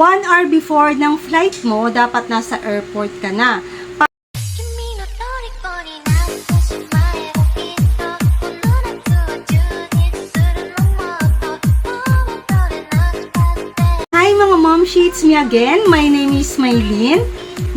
1 hour before ng flight mo, dapat nasa airport ka na. Hi mga mom sheets me again. My name is Maylin.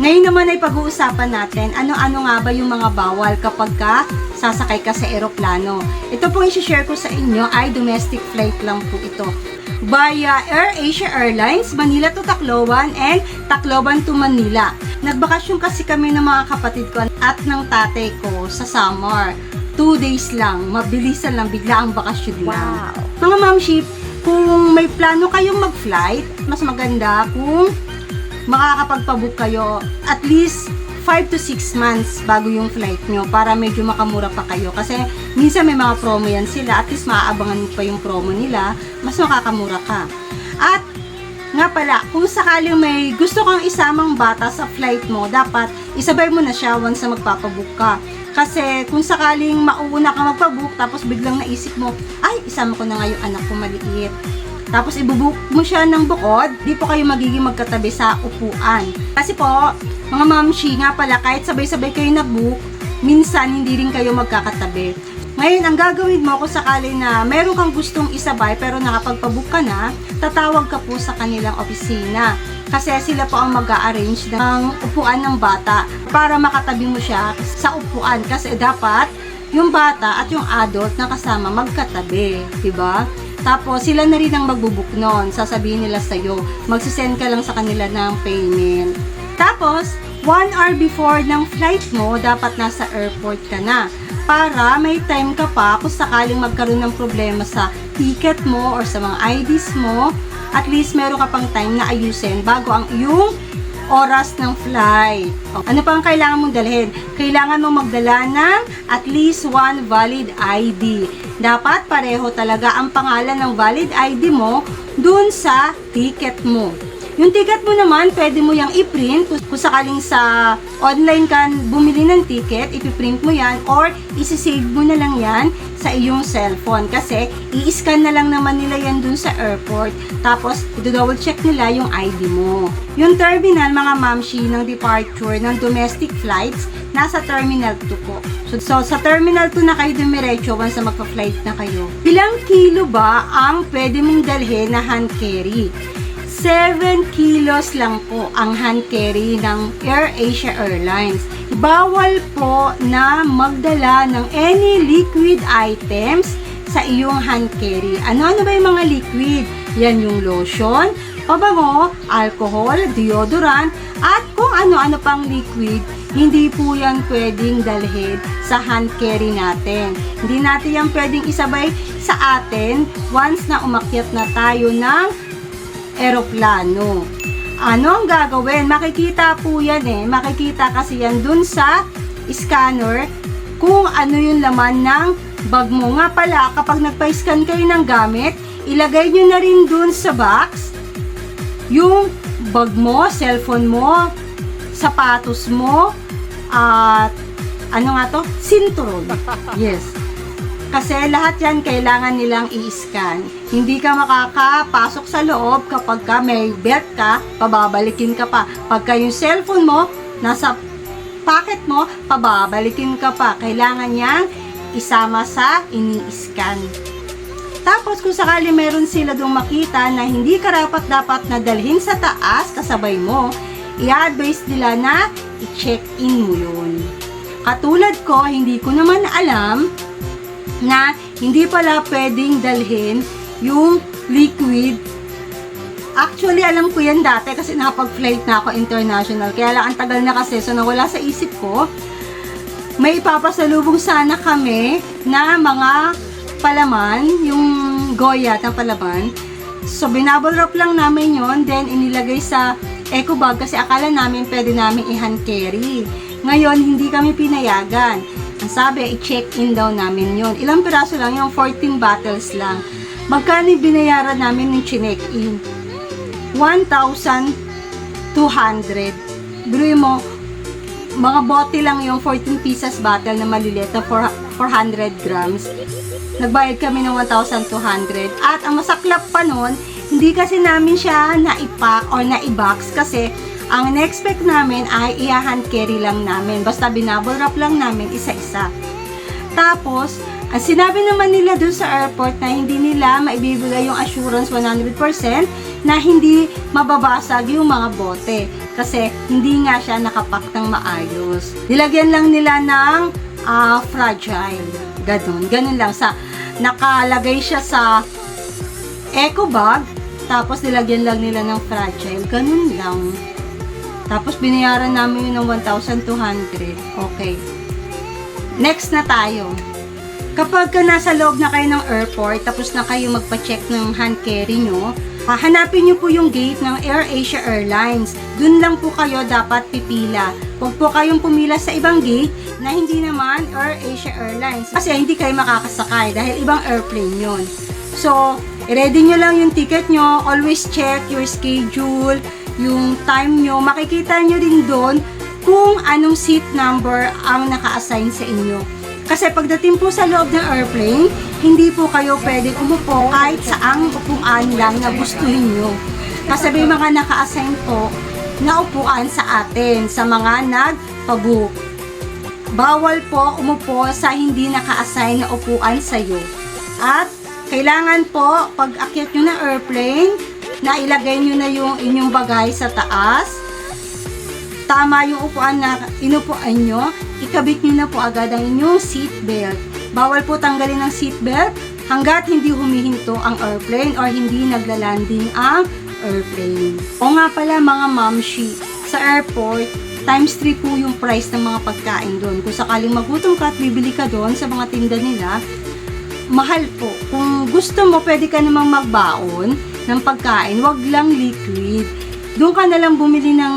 Ngayon naman ay pag-uusapan natin ano-ano nga ba yung mga bawal kapag ka sasakay ka sa eroplano. Ito pong i-share ko sa inyo ay domestic flight lang po ito. Via Air Asia Airlines, Manila to Tacloban and Tacloban to Manila. Nagbakasyon kasi kami ng mga kapatid ko at ng tatay ko sa summer. Two days lang, mabilisan lang, bigla ang bakasyon lang. Mga mom sheep, kung may plano kayong mag-flight, mas maganda kung makakapagpabook kayo at least 5 to 6 months bago yung flight nyo para medyo makamura pa kayo. Kasi minsan may mga promo yan sila, at least maaabangan mo pa yung promo nila, mas makakamura ka. At nga pala, kung sakaling may gusto kang isamang bata sa flight mo, dapat isabay mo na siya once na magpapabook ka. Kasi kung sakaling mauuna ka magpabook, tapos biglang naisip mo, ay, isama ko na nga yung anak ko maliit. Tapos ibubook mo siya ng bukod, di po kayo magiging magkatabi sa upuan. Kasi po, mga mamshi nga pala, kahit sabay-sabay kayo nag-book, minsan hindi rin kayo magkakatabi. Ngayon, ang gagawin mo kung sakali na meron kang gustong isabay pero nakapagpabook ka na, tatawag ka po sa kanilang opisina. Kasi sila po ang mag arrange ng upuan ng bata para makatabi mo siya sa upuan. Kasi dapat yung bata at yung adult na kasama magkatabi, 'di ba? Tapos sila na rin ang magbubuk noon. Sasabihin nila sa iyo, magsisend ka lang sa kanila ng payment. Tapos, one hour before ng flight mo, dapat nasa airport ka na. Para may time ka pa kung sakaling magkaroon ng problema sa ticket mo or sa mga IDs mo, at least meron ka pang time na ayusin bago ang iyong oras ng flight. Ano pa ang kailangan mong dalhin? Kailangan mong magdala ng at least one valid ID. Dapat pareho talaga ang pangalan ng valid ID mo dun sa ticket mo. Yung ticket mo naman, pwede mo yung i-print kung, sakaling sa online ka bumili ng ticket, ipiprint mo yan or isi-save mo na lang yan sa iyong cellphone kasi i-scan na lang naman nila yan dun sa airport tapos i-double check nila yung ID mo. Yung terminal, mga mamshi, ng departure ng domestic flights, nasa terminal 2 po. So, so sa terminal 2 na kayo dumiretso once na magpa-flight na kayo. Ilang kilo ba ang pwede mong dalhin na hand carry? 7 kilos lang po ang hand carry ng Air Asia Airlines. Bawal po na magdala ng any liquid items sa iyong hand carry. Ano-ano ba yung mga liquid? Yan yung lotion, pabango, alcohol, deodorant, at kung ano-ano pang liquid, hindi po yan pwedeng dalhin sa hand carry natin. Hindi natin yan pwedeng isabay sa atin once na umakyat na tayo ng eroplano. Ano ang gagawin? Makikita po yan eh. Makikita kasi yan dun sa scanner kung ano yung laman ng bag mo. Nga pala, kapag nagpa-scan kayo ng gamit, ilagay nyo na rin dun sa box yung bag mo, cellphone mo, sapatos mo, at ano nga to? Sinturon. Yes. Kasi lahat yan kailangan nilang i-scan. Hindi ka makakapasok sa loob kapag ka may belt ka, pababalikin ka pa. Pagka yung cellphone mo, nasa pocket mo, pababalikin ka pa. Kailangan niyang isama sa ini-scan. Tapos kung sakali meron sila dong makita na hindi karapat dapat na dalhin sa taas kasabay mo, i-advise nila na i-check-in mo yun. Katulad ko, hindi ko naman alam na hindi pala pwedeng dalhin yung liquid. Actually, alam ko yan dati kasi nakapag-flight na ako international. Kaya lang ang tagal na kasi so nawala sa isip ko. May ipapasalubong sana kami na mga palaman, yung goya ng palaman. So, binabble wrap lang namin yon then inilagay sa eco bag kasi akala namin pwede namin i-hand carry. Ngayon, hindi kami pinayagan. Sabi, i-check-in daw namin yon. Ilang piraso lang yung 14 bottles lang. Magkano binayaran namin ng chinek-in? 1,200. Biruin mo, mga bote lang yung 14 pieces bottle na na 4 400 grams. Nagbayad kami ng 1,200. At ang masaklap pa nun, Hindi kasi namin siya naipack or naibox kasi ang in-expect namin ay i-hand carry lang namin. Basta binabble wrap lang namin isa-isa. Tapos, ang sinabi naman nila dun sa airport na hindi nila maibibigay yung assurance 100% na hindi mababasag yung mga bote. Kasi hindi nga siya nakapak ng maayos. Nilagyan lang nila ng ah, fragile. Ganon. Ganon lang. Sa, nakalagay siya sa eco bag. Tapos nilagyan lang nila ng fragile. Ganon lang. Tapos binayaran namin yun ng 1,200. Okay. Next na tayo. Kapag ka nasa loob na kayo ng airport, tapos na kayo magpa-check ng hand carry nyo, ah, hanapin nyo po yung gate ng AirAsia Airlines. Doon lang po kayo dapat pipila. Huwag po kayong pumila sa ibang gate na hindi naman AirAsia Airlines. Kasi hindi kayo makakasakay dahil ibang airplane yon. So, ready nyo lang yung ticket nyo. Always check your schedule, yung time nyo. Makikita nyo din doon kung anong seat number ang naka-assign sa inyo. Kasi pagdating po sa loob ng airplane, hindi po kayo pwede umupo kahit saang upuan lang na gustuhin nyo. Kasi may mga naka-assign po na upuan sa atin, sa mga nagpabook. Bawal po umupo sa hindi naka-assign na upuan sa iyo. At kailangan po, pag akyat nyo ng airplane, na ilagay nyo na yung inyong bagay sa taas, tama yung upuan na inupuan nyo, ikabit nyo na po agad ang inyong seatbelt. Bawal po tanggalin ang seatbelt hanggat hindi humihinto ang airplane or hindi naglalanding ang airplane. O nga pala mga mamshi, sa airport, times 3 po yung price ng mga pagkain doon. Kung sakaling magutom ka at bibili ka doon sa mga tinda nila, mahal po. Kung gusto mo, pwede ka namang magbaon ng pagkain, wag lang liquid. Doon ka na lang bumili ng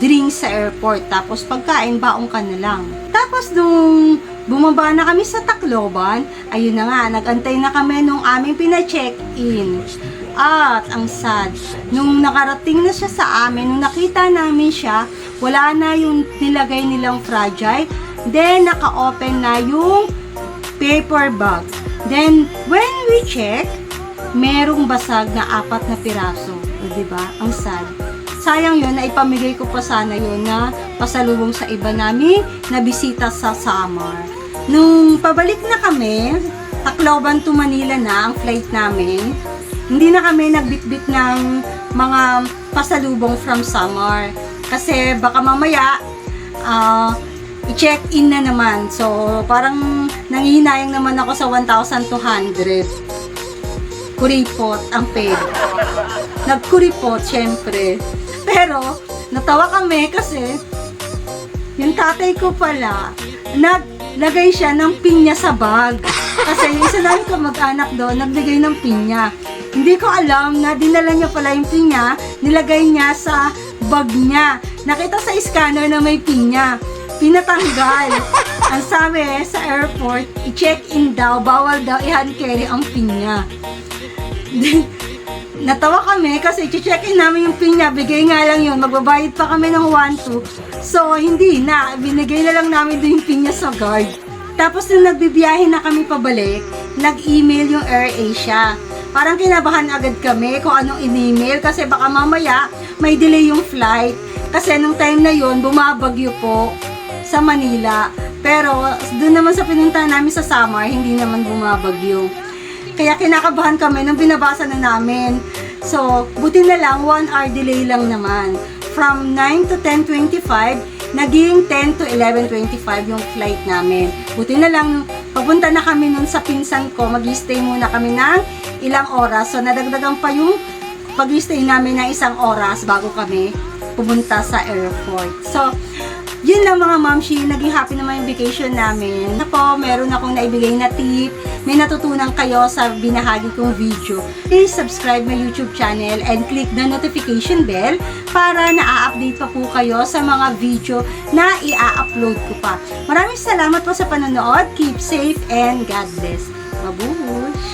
drinks sa airport, tapos pagkain, baon ka na lang. Tapos nung bumaba na kami sa Tacloban, ayun na nga, nagantay na kami nung aming pina-check-in. At ang sad, nung nakarating na siya sa amin, nung nakita namin siya, wala na yung nilagay nilang fragile, then naka-open na yung paper bag. Then, when we check, merong basag na apat na piraso. O, diba? Ang sad. Sayang yun na ipamigay ko pa sana yun na pasalubong sa iba namin na bisita sa summer. Nung pabalik na kami, Tacloban to Manila na ang flight namin, hindi na kami nagbitbit ng mga pasalubong from summer. Kasi baka mamaya, ah, i-check-in na naman. So, parang nangihinayang naman ako sa 1,200. Kuripot ang peg. Nagkuripot, syempre. Pero, natawa kami kasi yung tatay ko pala, naglagay siya ng pinya sa bag. Kasi yung isa namin kamag-anak doon, naglagay ng pinya. Hindi ko alam na dinala niya pala yung pinya, nilagay niya sa bag niya. Nakita sa scanner na may pinya. Pinatanggal. Ang sabi sa airport, i-check-in daw, bawal daw i-hand carry ang pinya. Natawa kami kasi i-check-in namin yung pinya, bigay nga lang yun, magbabayad pa kami ng 1-2. So, hindi na, binigay na lang namin din yung pinya sa guard. Tapos nung nagbibiyahe na kami pabalik, nag-email yung AirAsia. Parang kinabahan agad kami kung anong in-email kasi baka mamaya may delay yung flight. Kasi nung time na yon bumabagyo po sa Manila. Pero doon naman sa pinuntahan namin sa Samar, hindi naman bumabagyo. Kaya kinakabahan kami nung binabasa na namin. So, buti na lang, 1 hour delay lang naman. From 9 to 10.25, naging 10 to 11.25 yung flight namin. Buti na lang, papunta na kami nun sa pinsan ko, mag-stay muna kami ng ilang oras. So, nadagdagan pa yung pag-stay namin ng isang oras bago kami pumunta sa airport. So, yun lang mga mamshi, naging happy naman yung vacation namin. Na po, meron akong naibigay na tip, may natutunan kayo sa binahagi kong video. Please subscribe my YouTube channel and click the notification bell para na-update pa po kayo sa mga video na i-upload ko pa. Maraming salamat po sa panonood. Keep safe and God bless. Mabuhush!